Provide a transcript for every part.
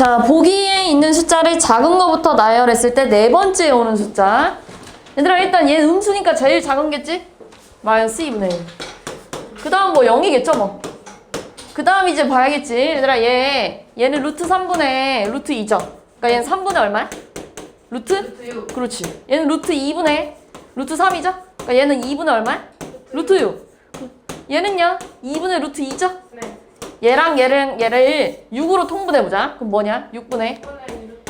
자, 보기에 있는 숫자를 작은 거부터 나열했을 때 네 번째에 오는 숫자. 얘들아, 일단 얘 음수니까 제일 작은겠지? 마이너스 2분의 1. 그 다음 뭐 0이겠죠, 뭐. 그 다음 이제 봐야겠지. 얘들아, 얘, 얘는 루트 3분의 루트 2죠. 그러니까 얘는 3분의 얼마야? 루트? 루트 6. 그렇지. 얘는 루트 2분의 루트 3이죠? 그러니까 얘는 2분의 얼마야? 루트 6. 얘는요? 2분의 루트 2죠? 네. 얘랑 얘를, 얘를 6으로 통분해보자. 그럼 뭐냐? 6분의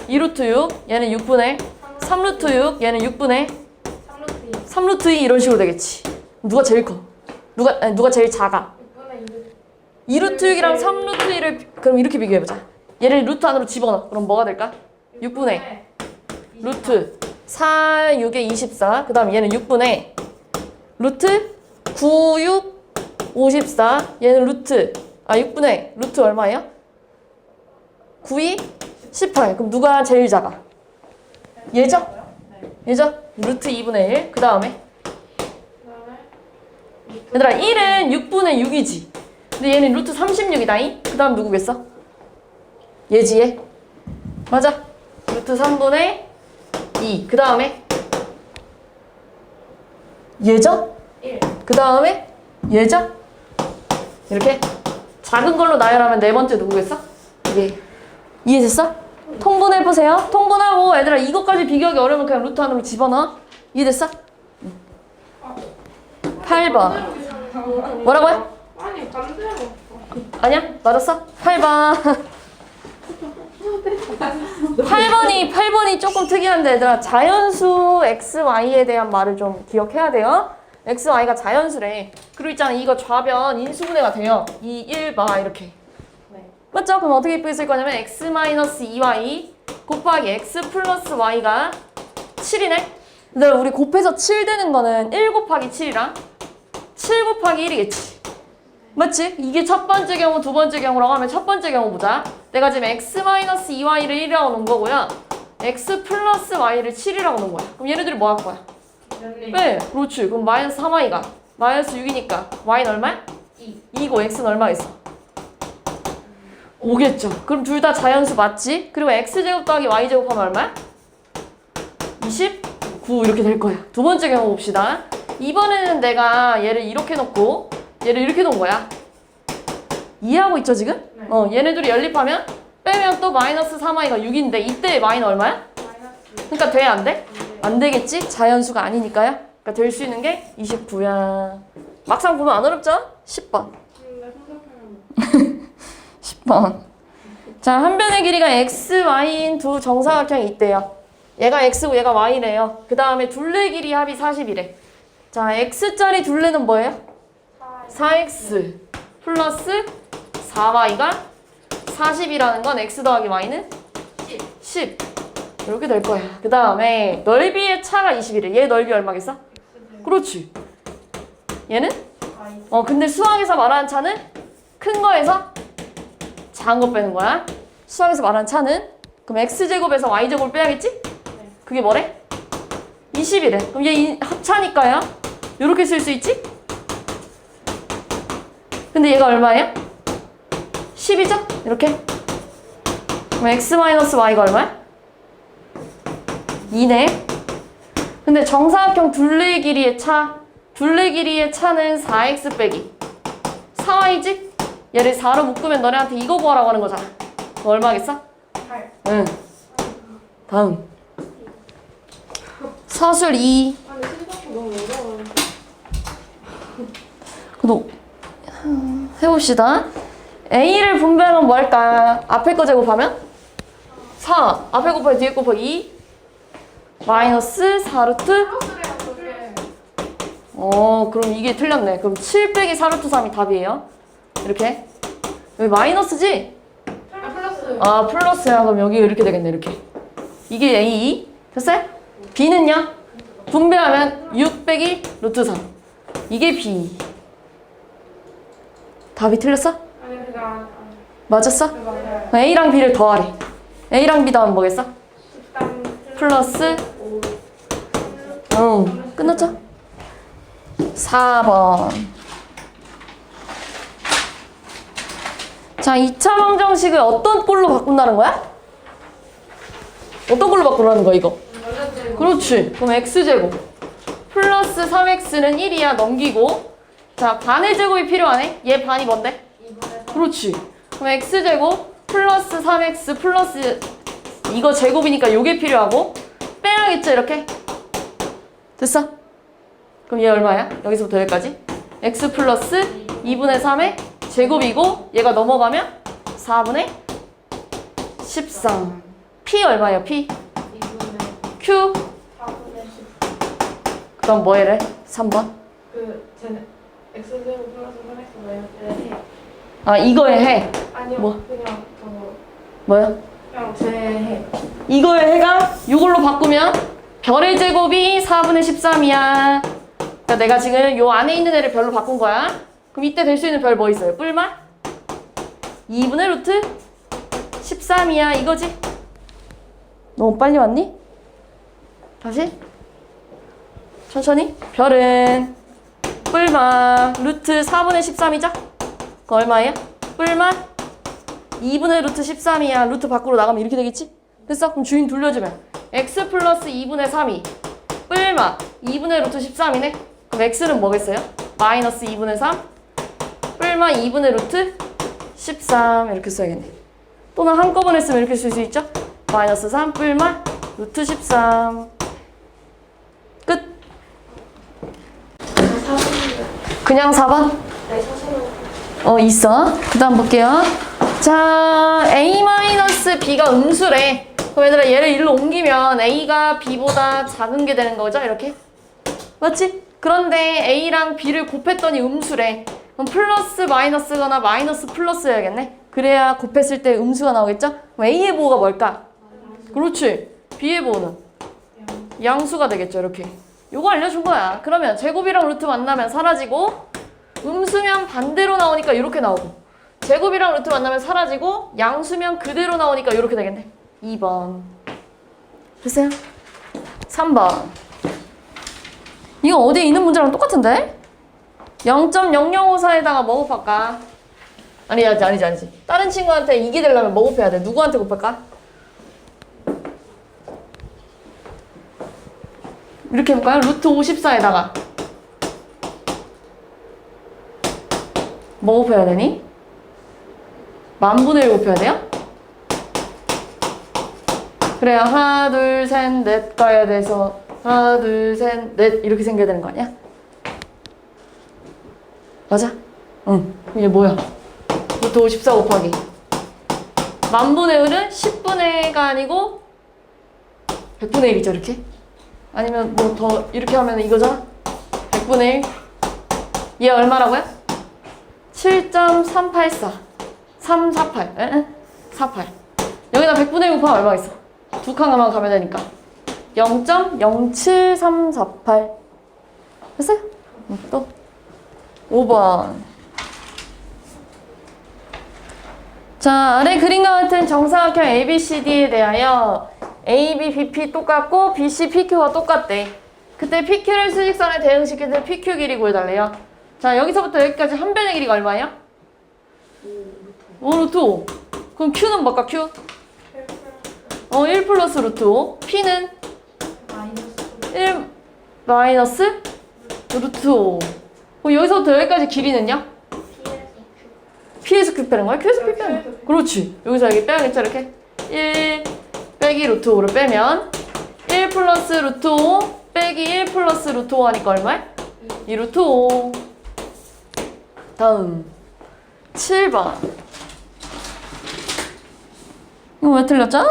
2루트 6. 얘는 6분의 3루트 6. 얘는 6분의 3루트 2. 3루트 2 이런 식으로 되겠지. 누가 제일 커? 누가, 아니, 누가 제일 작아? 6분의 2. 2루트 6이랑 3루트 2를 그럼 이렇게 비교해보자. 얘를 루트 안으로 집어넣어. 그럼 뭐가 될까? 6분의 루트 4, 6에 24. 그 다음 얘는 6분의 루트 9, 6, 54. 얘는 루트, 아, 6분의 루트 얼마예요? 9, 2, 18. 그럼 누가 제일 작아? 얘죠? 얘죠? 루트 2분의 1. 그 다음에 얘들아 1은 6분의 6이지. 근데 얘는 루트 36이다잉. 그 다음 누구겠어? 얘지 얘. 맞아. 루트 3분의 2. 그 다음에 얘죠? 1. 그 다음에 얘죠? 이렇게 작은 걸로 나열하면 네 번째 누구겠어? 이게 이해됐어? 통분해 보세요. 통분하고 얘들아 이것까지 비교하기 어려우면 그냥 루트 안으로 집어넣어. 이해됐어? 8번. 뭐라고요? 아니 반대로. 아니야? 맞았어? 8번. 8번이 8번이 조금 특이한데 얘들아 자연수 x, y에 대한 말을 좀 기억해야 돼요. x, y가 자연수래. 그리고 있잖아 이거 좌변 인수분해가 돼요. 2, 1, 바 이렇게. 네. 맞죠? 그럼 어떻게 쓰일 거냐면 x 마이너스 2y 곱하기 x 플러스 y가 7이네. 얘들아 우리 곱해서 7 되는 거는 1 곱하기 7이랑 7 곱하기 1이겠지. 맞지? 이게 첫 번째 경우, 두 번째 경우라고 하면 첫 번째 경우 보자. 내가 지금 x-2y를 1이라고 놓은 거고요. x 플러스 y를 7이라고 놓은 거야. 그럼 얘네들이 뭐 할 거야? 연립. 네, 그렇지. 그럼 마이너스 3y가 마이너스 6이니까 y는 얼마야? 2. 2고 x는 얼마겠어? 5겠죠. 그럼 둘 다 자연수 맞지? 그리고 x제곱 더하기 y제곱 하면 얼마야? 29 이렇게 될 거야. 두 번째 경우 봅시다. 이번에는 내가 얘를 이렇게 놓고 얘를 이렇게 놓은 거야. 이해하고 있죠 지금? 네. 어, 얘네들이 연립하면 빼면 또 마이너스 3y가 6인데 이때 y는 얼마야? 마이너스. 그러니까 돼 안 돼? 네. 안 되겠지? 자연수가 아니니까요. 그러니까 될 수 있는 게 29야. 막상 보면 안 어렵죠? 10번. 근데 생각하면 10번. 자, 한 변의 길이가 x, y인 두 정사각형이 있대요. 얘가 x고 얘가 y래요. 그 다음에 둘레 길이 합이 40이래. 자, x짜리 둘레는 뭐예요? 4x 플러스 4y가 40이라는 건 x 더하기 y는 10. 10. 이렇게 될 거야. 그 다음에 넓이의 차가 20이래. 얘 넓이 얼마겠어? 그렇지. 얘는? 어, 근데 수학에서 말하는 차는 큰 거에서 작은 거 빼는 거야. 수학에서 말하는 차는 그럼 x제곱에서 y제곱을 빼야겠지? 그게 뭐래? 20이래. 그럼 얘 이- 합차니까요. 이렇게 쓸 수 있지? 근데 얘가 얼마예요? 10이죠? 이렇게. 그럼 x-y가 얼마야? 2네. 근데 정사각형 둘레 길이의 차, 둘레 길이의 차는 4x 빼기 4y지? 얘를 4로 묶으면 너네한테 이거 구하라고 하는 거잖아. 그거 얼마겠어? 8. 응. 다음. 사술 2. 아니 생각보다 너무 어려워. 그래도 해봅시다. A를 분배하면 뭐 할까? 앞에 거 제곱하면? 4. 앞에 곱하기 뒤에 곱하기 2. 마이너스 4루트. 플러스래요 그게. 어, 그럼 이게 틀렸네. 그럼 7 빼기 4루트 3이 답이에요. 이렇게. 여기 마이너스지? 아 플러스. 아, 플러스야. 그럼 여기 이렇게 되겠네. 이렇게. 이게 A. 됐어요? B는요? 분배하면 6 빼기 루트 3. 이게 B. 답이 틀렸어? 맞았어? A랑 B를 더하래. A랑 B 더하면 뭐겠어? 13 플러스 5. 응. 끝났죠? 4번. 자, 2차 방정식을 어떤 꼴로 바꾼다는 거야? 어떤 걸로 바꾸라는 거야 이거? 그렇지. 그럼 x제곱 플러스 3x는 1이야 넘기고 자 반의 제곱이 필요하네. 얘 반이 뭔데? 2분의 그렇지. 그럼 x제곱 플러스 3x 플러스 이거 제곱이니까 요게 필요하고 빼야겠죠 이렇게? 됐어? 그럼 얘 얼마야? 여기서부터 여기까지? x 플러스 2분의 3의 제곱이고 얘가 넘어가면 4분의 13 p 얼마예요 p? 2분의 q 4분의 10. 그럼 뭐 해래? 3번 그 쟤는 x제곱 플러스 3x 마이너스 해. 아 이거에 해 아니요. 뭐? 그냥 저거 뭐야? 해. 이거의 해가 이걸로 바꾸면 별의 제곱이 4분의 13이야. 그러니까 내가 지금 요 안에 있는 애를 별로 바꾼 거야. 그럼 이때 될 수 있는 별 뭐 있어요? 뿔만? 2분의 루트 13이야 이거지? 너무 빨리 왔니? 다시? 천천히? 별은 뿔만 루트 4분의 13이죠? 그 얼마예요? 뿔만 2분의 루트 13이야. 루트 밖으로 나가면 이렇게 되겠지? 됐어? 그럼 주인 돌려주면 x 플러스 2분의 3이 뿔마 2분의 루트 13이네? 그럼 x는 뭐겠어요? 마이너스 2분의 3 뿔마 2분의 루트 13 이렇게 써야겠네. 또는 한꺼번에 쓰면 이렇게 쓸 수 있죠? 마이너스 3 뿔마 루트 13 끝. 그냥 4번? 네, 사실은 어 있어. 그 다음 볼게요. 자 a-b가 음수래. 그럼 얘들아 얘를 일로 옮기면 a가 b보다 작은 게 되는 거죠? 이렇게 맞지? 그런데 a랑 b를 곱했더니 음수래. 그럼 플러스 마이너스거나 마이너스 플러스여야겠네. 그래야 곱했을 때 음수가 나오겠죠? 그럼 a의 보호가 뭘까? 그렇지. b의 보호는 양수가 되겠죠. 이렇게. 요거 알려준 거야. 그러면 제곱이랑 루트 만나면 사라지고 음수면 반대로 나오니까 이렇게 나오고 제곱이랑 루트 만나면 사라지고 양수면 그대로 나오니까 이렇게 되겠네 2번 됐어요? 3번 이거 어디에 있는 문제랑 똑같은데? 0.0054에다가 뭐 곱할까? 아니 아니지 아니지 아니지 다른 친구한테 이게 되려면 뭐 곱해야 돼? 누구한테 곱할까? 이렇게 해볼까요? 루트 54에다가 뭐 곱해야 되니? 만분의 1 곱해야 돼요? 그래야 하나 둘 셋 넷 가야 돼서 하나 둘 셋 넷 이렇게 생겨야 되는 거 아니야? 맞아? 응 이게 뭐야? 루트 54 곱하기 만분의 1은 10분의 1가 아니고 100분의 1이죠 이렇게? 아니면 뭐 더 이렇게 하면 이거잖아? 100분의 1 얘 얼마라고요? 7.384 348 에? 에? 48 여기다 100분의 1 곱하면 얼마 있어? 두 칸만 가면 되니까 0.07348 됐어요? 음, 또 5번 자 아래 그림과 같은 정사각형 ABCD에 대하여 AB, BP 똑같고 BC, PQ가 똑같대 그때 PQ를 수직선에 대응시킬 때 PQ 길이 구해달래요 자 여기서부터 여기까지 한 변의 길이가 얼마예요? 5 루트 5 그럼 Q는 뭘까 Q? 어, 1 플러스 루트 5 P는? 마이너스 1 마이너스 루트 5 그럼 여기서부터 여기까지 길이는요? P에서 Q 빼는 거야? Q에서 P 빼는 거야? 그렇지. 여기서 여기 빼야겠죠 이렇게? 1 빼기 루트 5를 빼면 1 플러스 루트 5 빼기 1 플러스 루트 5 하니까 얼마야? 2 루트 5 다음. 7번 이거 왜 틀렸죠?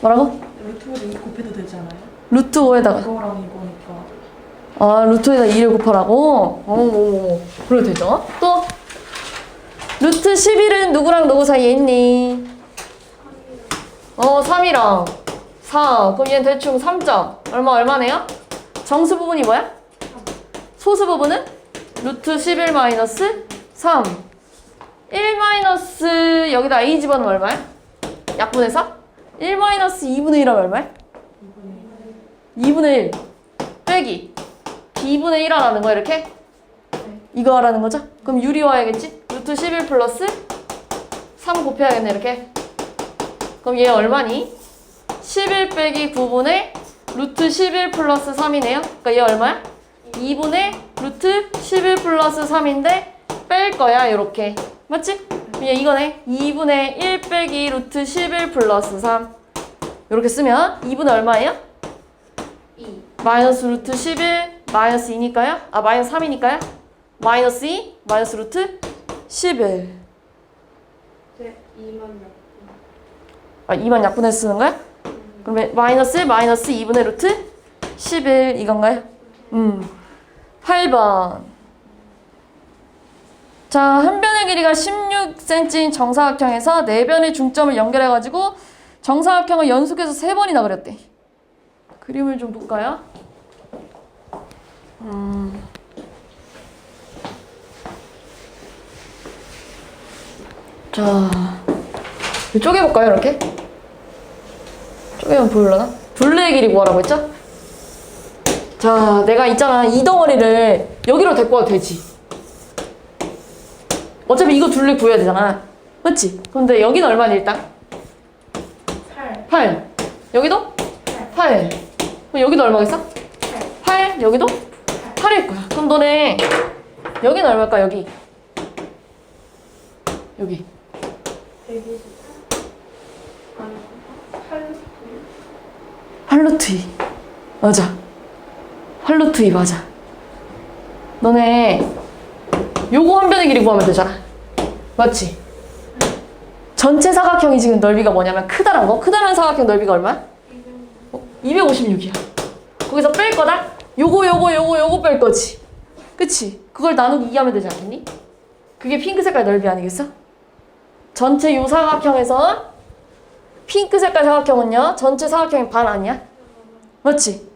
뭐라고? 루트를 2 곱해도 되지 않아요? 루트 5에다가 이거랑 이거니까 아 루트에다 2를 곱하라고? 어머머머 그래도 되죠? 또 루트 11은 누구랑 누구 사이에 있니? 어 3이랑 4 그럼 얘는 대충 3점 얼마 얼마네요? 정수 부분이 뭐야? 소수 부분은? 루트 11 마이너스 3 1 마이너스 여기다 a 집어넣으면 얼마야? 약분의 4? 1 마이너스 2분의 1하면 얼마야? 2분의 1 빼기 b분의 1 하라는 거야 이렇게? 이거 하라는 거죠? 그럼 유리화해야겠지? 루트 11 플러스 3 곱해야겠네 이렇게 그럼 얘 얼마니? 11 빼기 9분의 루트 11 플러스 3이네요. 그러니까 얘 얼마야? 2분의 루트 11 플러스 3인데 뺄 거야, 이렇게. 맞지? 얘 이거네. 2분의 1 빼기 루트 11 플러스 3. 이렇게 쓰면 2분의 얼마예요? 2. 마이너스 루트 11 마이너스 2니까요? 아 마이너스 3이니까요? 마이너스 2 마이너스 루트 11 네, 2만 명. 아 2만 약분해서 쓰는 거야? 그러면 마이너스 마이너스 2분의 루트 11 이건가요? 음 8번 자, 한 변의 길이가 16cm인 정사각형에서 네 변의 중점을 연결해가지고 정사각형을 연속해서 세 번이나 그렸대. 그림을 좀 볼까요? 음. 자, 쪼개볼까요, 이렇게? 쪼개면 보일려나? 둘레의 길이 뭐라고 했죠? 자, 내가 있잖아. 이 덩어리를 여기로 데리고 와도 되지. 어차피 이거 둘레 구해야 되잖아. 맞지? 근데 여기는 얼마니, 일단? 8. 8. 여기도? 8. 그럼 여기도 얼마겠어? 8. 여기도? 8 일 거야. 그럼 너네 여기는 얼마일까? 여기. 여기. 128. 아니, 8. 8루트 2. 맞아. 8루트 2 맞아. 너네 요거 한 변의 길이 구하면 되잖아. 맞지? 전체 사각형이 지금 넓이가 뭐냐면 크다란 거. 크다란 사각형 넓이가 얼마야? 256이야. 거기서 뺄 거다? 요거 요거 요거 요거 뺄 거지. 그치? 그걸 나누기 2 하면 되지 않겠니? 그게 핑크 색깔 넓이 아니겠어? 전체 요 사각형에서 핑크 색깔 사각형은요 전체 사각형의 반 아니야? 맞지?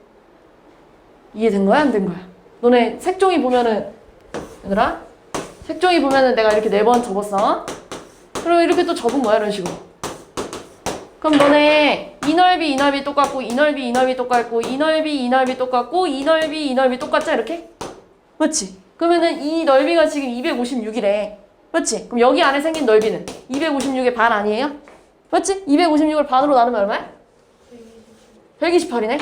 이해된 거야 안 된 거야? 너네 색종이 보면은 얘들아 색종이 보면은 내가 이렇게 네 번 접었어 그리고 이렇게 또 접은 거야 이런 식으로 그럼 너네 이 넓이 이 넓이 똑같고 이 넓이 이 넓이 똑같고 이 넓이 이 넓이 똑같고 이 넓이 이 넓이 똑같죠 이렇게? 맞지? 그러면은 이 넓이가 지금 256이래 맞지? 그럼 여기 안에 생긴 넓이는 256의 반 아니에요? 맞지? 256을 반으로 나누면 얼마야? 128이네.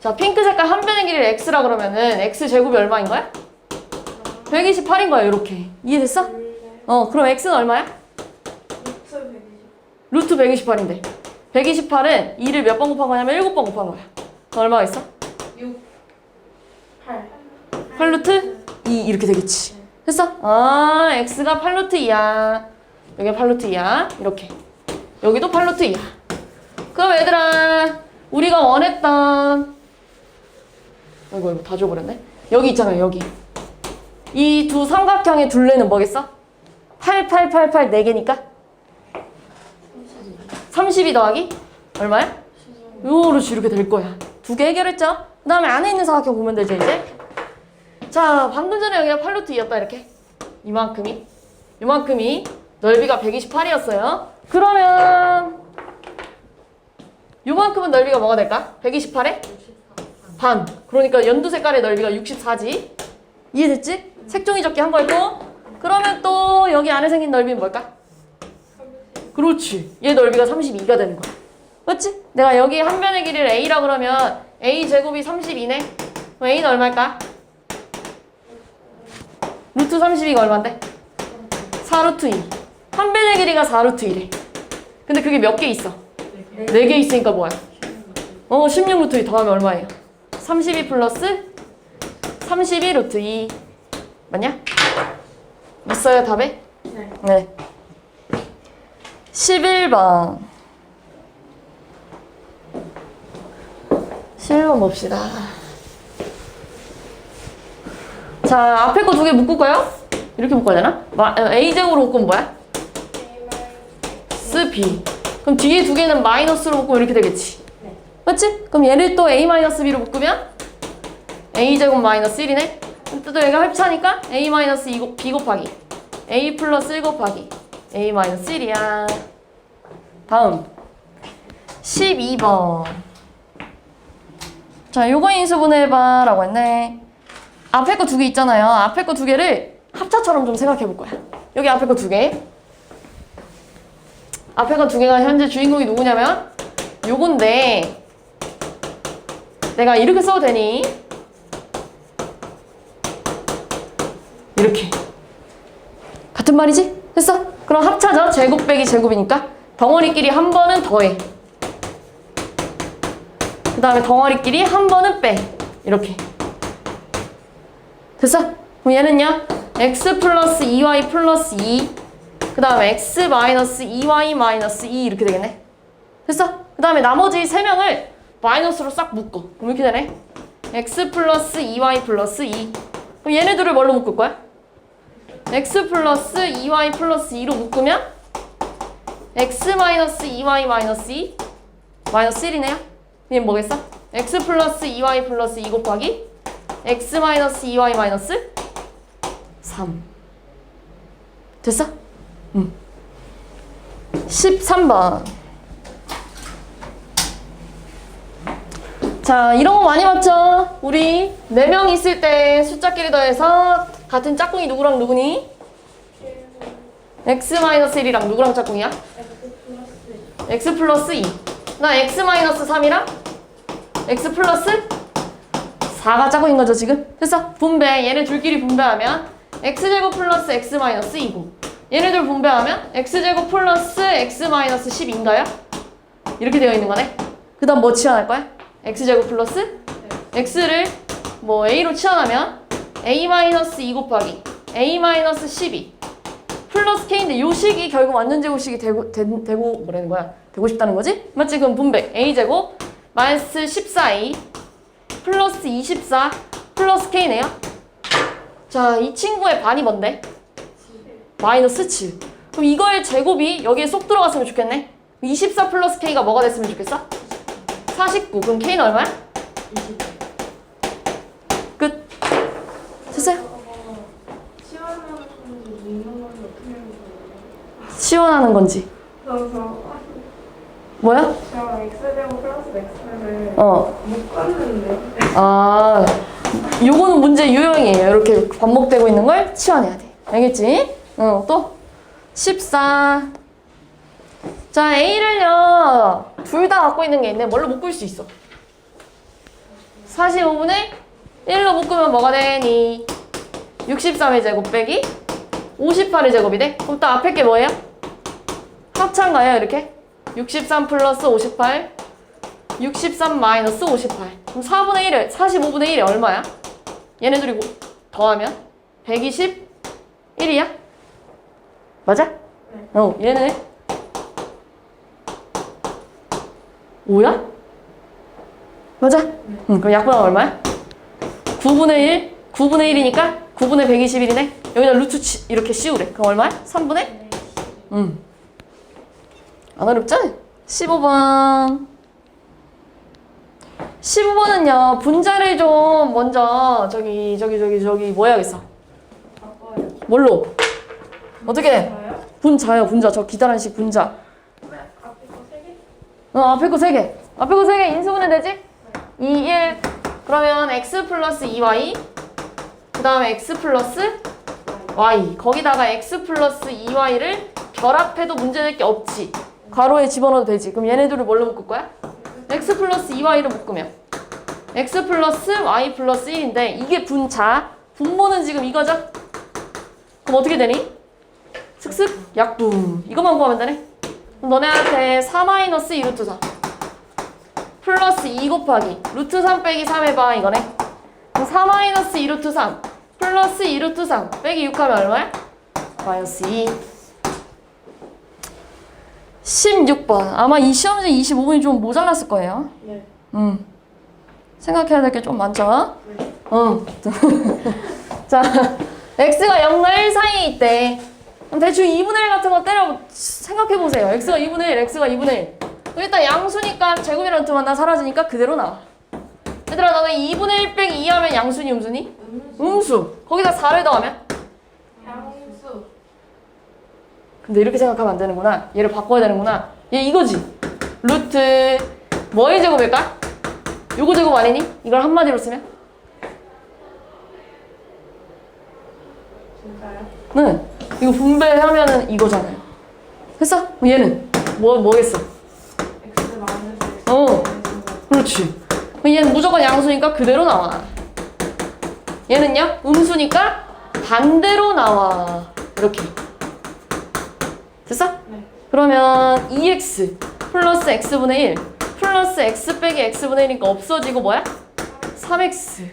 자, 핑크 색깔 한 변의 길이를 x라 그러면은 x 제곱이 얼마인 거야? 128인 거야, 이렇게. 이해됐어? 어, 그럼 x는 얼마야? 루트 120. 루트 128인데. 128은 2를 몇 번 곱한 거냐면 7번 곱한 거야. 그럼 얼마가 있어? 6. 8. 8루트 2 이렇게 되겠지. 됐어? 아, x가 8루트 2야. 여기가 8루트 2야. 이렇게. 여기도 8루트 2야. 그럼 얘들아, 우리가 원했던 아 이고 이거 다 줘버렸네. 여기 있잖아요, 여기. 이 두 삼각형의 둘레는 뭐겠어? 8, 8, 8, 8, 4개니까? 32 더하기? 얼마야? 요렇게 이렇게 될 거야. 두 개 해결했죠? 그 다음에 안에 있는 사각형 보면 되죠, 이제? 자, 방금 전에 여기가 8루트 2였다, 이렇게. 이만큼이. 이만큼이 넓이가 128이었어요. 그러면 요만큼은 넓이가 뭐가 될까? 128에? 반. 그러니까 연두 색깔의 넓이가 64지. 이해됐지? 색종이 접기 한번 했고. 그러면 또 여기 안에 생긴 넓이는 뭘까? 그렇지. 얘 넓이가 32가 되는 거야. 맞지? 내가 여기 한 변의 길이를 A라 그러면 A 제곱이 32네. 그럼 A는 얼마일까? 루트 32가 얼만데? 4루트 2. 한 변의 길이가 4루트 2래. 근데 그게 몇 개 있어? 4개 있으니까 뭐야? 어, 16루트 2 더하면 얼마예요? 32 플러스 32 루트 2. 맞냐? 있어요, 답에? 네. 네. 11번. 11번 봅시다. 자, 앞에 거 두 개 묶을까요? 이렇게 묶어야 되나? 마, 어, A제곱으로 묶으면 뭐야? S, B. 그럼 뒤에 두 개는 마이너스로 묶으면 이렇게 되겠지? 네. 맞지? 그럼 얘를 또 A-B로 묶으면 A제곱 마이너스 1이네? 그럼 또 얘가 합차니까 A 마이너스 2 B 곱하기 A 플러스 1 곱하기 A 마이너스 1이야. 다음 12번 자 요거 인수분해해봐 라고 했네 앞에 거 두 개 있잖아요 앞에 거 두 개를 합차처럼 좀 생각해 볼 거야 여기 앞에 거 두 개 앞에 건두 개가 현재 주인공이 누구냐면 요건데 내가 이렇게 써도 되니? 이렇게 같은 말이지? 됐어? 그럼 합차죠? 제곱 빼기 제곱이니까 덩어리끼리 한 번은 더해 그 다음에 덩어리끼리 한 번은 빼 이렇게 됐어? 그럼 얘는요 x 플러스 2y 플러스 2 그 다음에 x 마이너스 2y 마이너스 2 이렇게 되겠네 됐어? 그 다음에 나머지 세 명을 마이너스로 싹 묶어. 그럼 이렇게 되네. x 플러스 2y 플러스 2 그럼 얘네들을 뭘로 묶을 거야? x 플러스 2y 플러스 2로 묶으면 x 마이너스 2y 마이너스 2 마이너스 1이네요. 얘는 뭐겠어? x 플러스 2y 플러스 2 곱하기 x 마이너스 2y 마이너스 3 됐어? 응. 13번 자 이런 거 많이 봤죠? 우리 4명 있을 때 숫자끼리 더해서 같은 짝꿍이 누구랑 누구니? x-1이랑 누구랑 짝꿍이야? x 플러스 2. 나 x 마이너스 3이랑 x 플러스 4가 짝꿍인 거죠, 지금? 됐어. 분배. 얘네 둘끼리 분배하면 x제곱 플러스 x 마이너스 2고 얘네들 분배하면 x제곱 플러스 x 마이너스 10인가요? 이렇게 되어 있는 거네. 그 다음 뭐 치환할 거야? X제곱 플러스 x를 뭐 a로 치환하면 a 마이너스 2 곱하기 a 마이너스 12 플러스 k인데 요 식이 결국 완전 제곱식이 되고, 되, 되고 뭐라는 거야? 되고 싶다는 거지? 맞지? 그럼 분배 a 제곱 마이너스 14a 플러스 24 플러스 k네요. 자, 이 친구의 반이 뭔데? 마이너스 7. 그럼 이거의 제곱이 여기에 쏙 들어갔으면 좋겠네. 24 플러스 k가 뭐가 됐으면 좋겠어? 49. 그럼 k는 얼마야? 끝. 됐어요? 시원하는 건지 뭐야? 제가 x제곱 플러스 x를 어. 묶었는데 아, 요거는 문제 유형이에요. 이렇게 반복되고 있는 걸 치환해야 돼. 알겠지? 응, 또? 14. 자, A를요, 둘 다 갖고 있는 게 있는데, 뭘로 묶을 수 있어? 45분의 1로 묶으면 뭐가 되니? 63의 제곱 빼기 58의 제곱이 돼? 그럼 또 앞에 게 뭐예요? 합차인가요, 이렇게? 63 플러스 58. 63 마이너스 58. 그럼 4분의 1을, 45분의 1이 얼마야? 얘네들이 고- 더하면 121이야? 맞아? 어, 얘는 5야? 맞아? 응, 그럼 약분하면 얼마야? 9분의 1? 9분의 1이니까 9분의 121이네? 여기다 루트 치, 이렇게 씌우래. 그럼 얼마야? 3분의? 응. 안 어렵지? 15번. 15번은요, 분자를 좀 먼저, 저기, 저기, 저기, 저기, 뭐 해야겠어? 뭘로? 어떻게? 분자요, 분자. 저 기다란식 분자. 개? 어, 앞에 거 3개. 앞에 거 3개 인수분해 되지? 2, 1. 그러면 x 플러스 2y. 그 다음에 x 플러스 y. 거기다가 x 플러스 2y를 결합해도 문제될 게 없지. 괄호에 집어넣어도 되지. 그럼 얘네들을 뭘로 묶을 거야? x 플러스 2y를 묶으면 x 플러스 y 플러스 1인데 이게 분자. 분모는 지금 이거죠? 그럼 어떻게 되니? 슥슥 약분. 이것만 구하면 되네. 너네한테 4 마이너스 2 루트 4 플러스 2 곱하기 루트 3 빼기 3 해봐 이거네 그럼 4 마이너스 2 루트 3 플러스 2 루트 3 빼기 6 하면 얼마야? 마이너스 2 16번 아마 이 시험지 25분이 좀 모자랐을 거예요 네. 음. 생각해야 될 게 좀 많죠? 응. 자, x가 0과 1 사이에 있대. 그럼 대충 2분의 1 같은 거 때려 생각해 보세요. x가 2분의 1, x가 2분의 1. 그럼 일단 양수니까 제곱이라는 뜻만 다 사라지니까 그대로 나와. 얘들아, 너는 2분의 1 빼기 2 하면 양수니 음수니? 음수. 거기다 4를 더하면? 양수. 근데 이렇게 생각하면 안 되는구나. 얘를 바꿔야 되는구나. 얘 이거지. 루트 뭐의 제곱일까? 요거 제곱 아니니? 이걸 한마디로 쓰면? 진짜요? 는 이거 분배하면은 이거잖아요. 됐어? 그럼 얘는 뭐, 뭐겠어? x 마이너스 x 어. 그렇지. 그럼 얘는 무조건 양수니까 그대로 나와. 얘는요? 음수니까 반대로 나와. 이렇게. 됐어? 네. 그러면 2x 플러스 x분의 1 플러스 x 빼기 x분의 1이니까 없어지고 뭐야? 3x.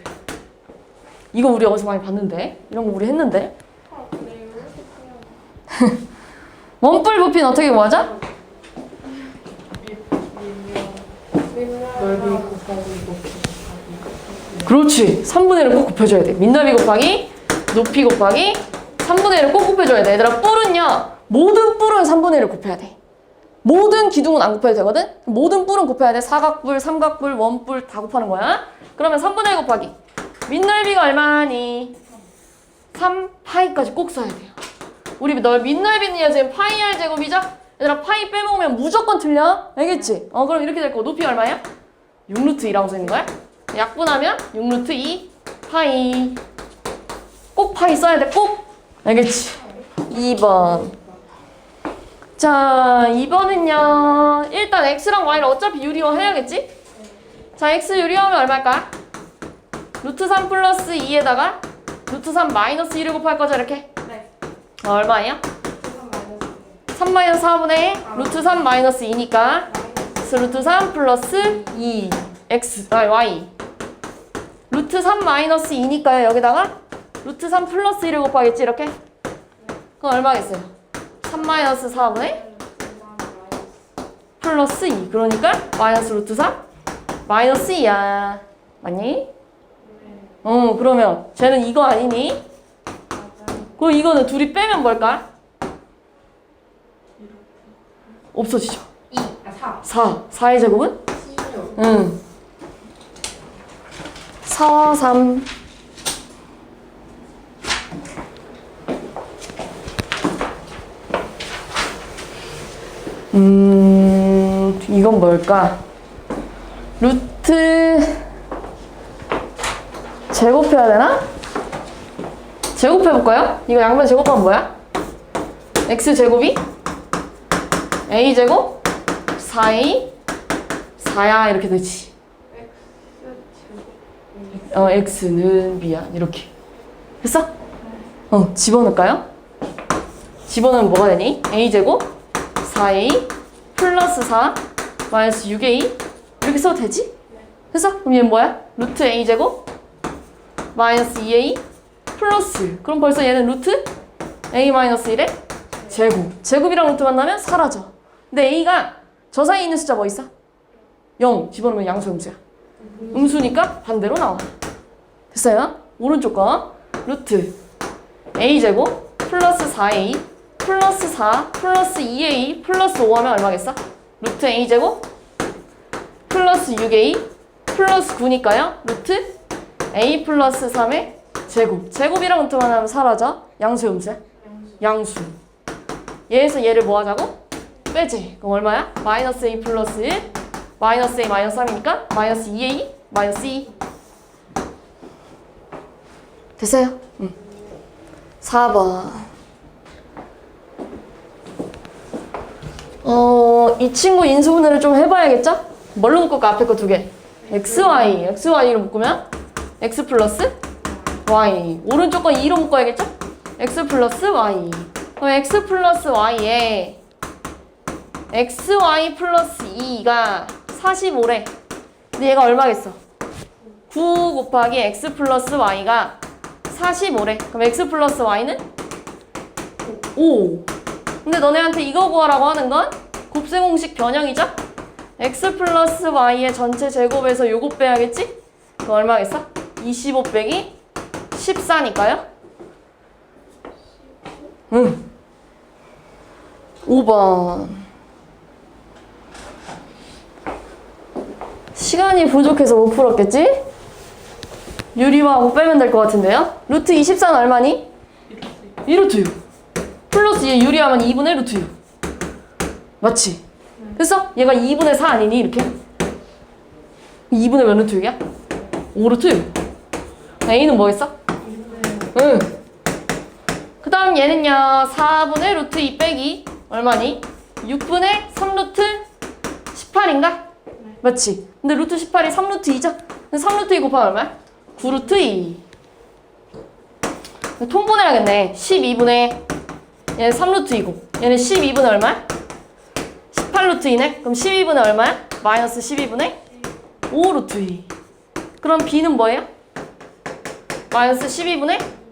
이거 우리 어디서 많이 봤는데? 이런 거 우리 했는데? 어, 네, 이거 이렇게 풀면 원뿔 부피는 어떻게 구하자? 넓이 곱하기 높이 그렇지. 3분의 1을 꼭 곱해줘야 돼. 민너비 곱하기 높이 곱하기 3분의 1을 꼭 곱해줘야 돼. 얘들아, 뿔은요. 모든 뿔은 3분의 1을 곱해야 돼. 모든 기둥은 안 곱해도 되거든? 모든 뿔은 곱해야 돼. 사각뿔, 삼각뿔, 원뿔 다 곱하는 거야. 그러면 3분의 1 곱하기. 민넓이가 얼마니? 3 파이까지 꼭 써야 돼요. 우리 널 민넓이는요 지금 파이 r 제곱이죠? 얘들아 파이 빼먹으면 무조건 틀려. 알겠지? 어 그럼 이렇게 될 거. 높이 얼마야? 6루트 2라고 써있는 거야? 약분하면 6루트 2 파이. 꼭 파이 써야 돼. 꼭. 알겠지? 2번. 자, 2번은요. 일단 x랑 y를 어차피 유리화 해야겠지? 자, x 유리화하면 얼마일까? 루트 3 플러스 2에다가 루트 3 마이너스 1을 곱할 거죠, 이렇게? 네 어, 얼마예요? 3 마이너스 3 마이너스 4분의 루트 3 마이너스 2니까 마이너스 루트 3 플러스 2 x 아 y 루트 3 마이너스 2니까요 여기다가 루트 3 플러스 1을 곱하겠지 이렇게 그럼 얼마겠어요 3 마이너스 4분의 플러스 2 그러니까 마이너스 루트 3 마이너스 2야 맞니? 어 그러면 쟤는 이거 아니니? 그럼 이거는 둘이 빼면 뭘까? 없어지죠 2, 아 4 4 4의 제곱은? 16 응. 4, 3. 음, 이건 뭘까? 루트 제곱해야 되나? 제곱해볼까요? 이거 양변 제곱하면 뭐야? x 제곱이 a 제곱 4a 4야 이렇게 되지. 어, x는 미안 이렇게 됐어? 어 집어넣을까요? 집어넣으면 뭐가 되니? a 제곱 4a 플러스 4 마이너스 6a 이렇게 써도 되지? 됐어? 그럼 얘는 뭐야? 루트 a 제곱 마이너스 2a 플러스 그럼 벌써 얘는 루트 a 마이너스 1의 제곱 제곱이랑 루트 만나면 사라져 근데 a가 저 사이에 있는 숫자 뭐 있어? 0 집어넣으면 양수 음수야 음수니까 반대로 나와. 됐어요? 오른쪽 거 루트 a 제곱 플러스 4a 플러스 4 플러스 2a 플러스 5 하면 얼마겠어? 루트 a 제곱 플러스 6a 플러스 9니까요. 루트 a 플러스 3의 제곱. 제곱이랑 루트만 하면 사라져. 양수 음수야? 양수. 얘에서 얘를 뭐 하자고? 빼지. 그럼 얼마야? 마이너스 a 플러스 1 마이너스 a 마이너스 3이니까 마이너스 2a 마이너스 2 됐어요? 응. 4번 어, 이 친구 인수분해를 좀 해봐야겠죠? 뭘로 묶을까? 앞에 거 두 개. x, y. x, y로 묶으면 x 플러스 y. 오른쪽 건 2로 묶어야겠죠? x 플러스 y. 그럼 x 플러스 y에 xy 플러스 2가 45래. 근데 얘가 얼마겠어? 9 곱하기 x 플러스 y가 45래. 그럼 x 플러스 y는 5. 근데 너네한테 이거 구하라고 하는 건 곱셈 공식 변형이죠? x 플러스 y의 전체 제곱에서 요거 빼야겠지? 그럼 얼마겠어? 25 빼기 14니까요? 응. 5번. 시간이 부족해서 못 풀었겠지? 유리화하고 빼면 될 것 같은데요? 루트 24는 얼마니? 2루트 6 플러스 얘 유리하면 2분의 루트 6 맞지? 됐어? 얘가 2분의 4 아니니 이렇게? 2분의 몇 루트 6이야? 5루트 6 A는 뭐 했어? 2분의 응. 그 다음 얘는요 4분의 루트 2 빼기 얼마니? 6분의 3 루트 18인가? 맞지? 근데 루트 18이 3 루트 2죠? 3 루트 2 곱하면 얼마야? 9 루트 2 통분해야겠네 12분의 얘는 3 루트 2고 얘는 12분의 얼마야? 18 루트 2네? 그럼 12분의 얼마야? 마이너스 12분의 5 루트 2 그럼 B는 뭐예요? 마이너스 12분의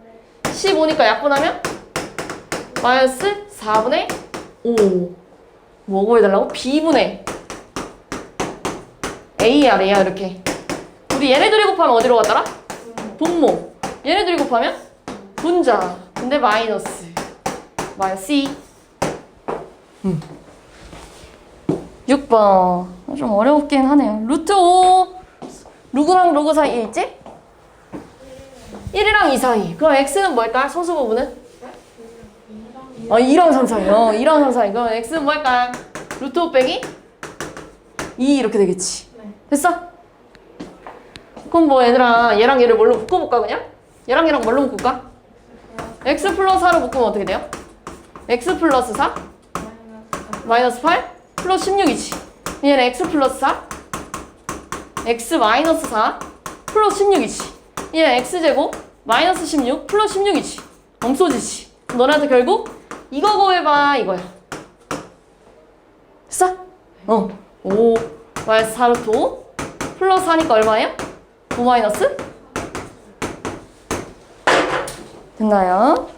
15니까 약분하면 마이너스 4분의 5 뭐 구해달라고? B분의 AR이야 이렇게. 우리 얘네들이 곱하면 어디로 갔더라? 분모. 얘네들이 곱하면 분자. 근데 마이너스. 마이너스 2 음. 6번. 좀 어렵긴 하네요. 루트 5 루그랑 루그 사이 있지? 1이랑 2 사이 그럼 x는 뭘까? 소수 부분은? 어 2랑 3 사이 어 2랑 3 사이 그럼 x는 뭘까? 루트 5 빼기 2 이렇게 되겠지 네. 됐어? 그럼 뭐 얘들아 얘랑 얘를 뭘로 묶어볼까 그냥? 얘랑 얘랑 뭘로 묶을까? x 플러스 4로 묶으면 어떻게 돼요? x 플러스 4 마이너스 마이너스 8 플러스 16이지 얘는 x 플러스 4 x 마이너스 4 플러스 16이지 얘는 x제곱 마이너스 16 플러스 16이지 엄소지지 너네한테 결국 이거 구해봐 이거야 됐어? 어 5 마이너스 4루트 5 플러스 4니까 얼마예요? 5 마이너스? 됐나요?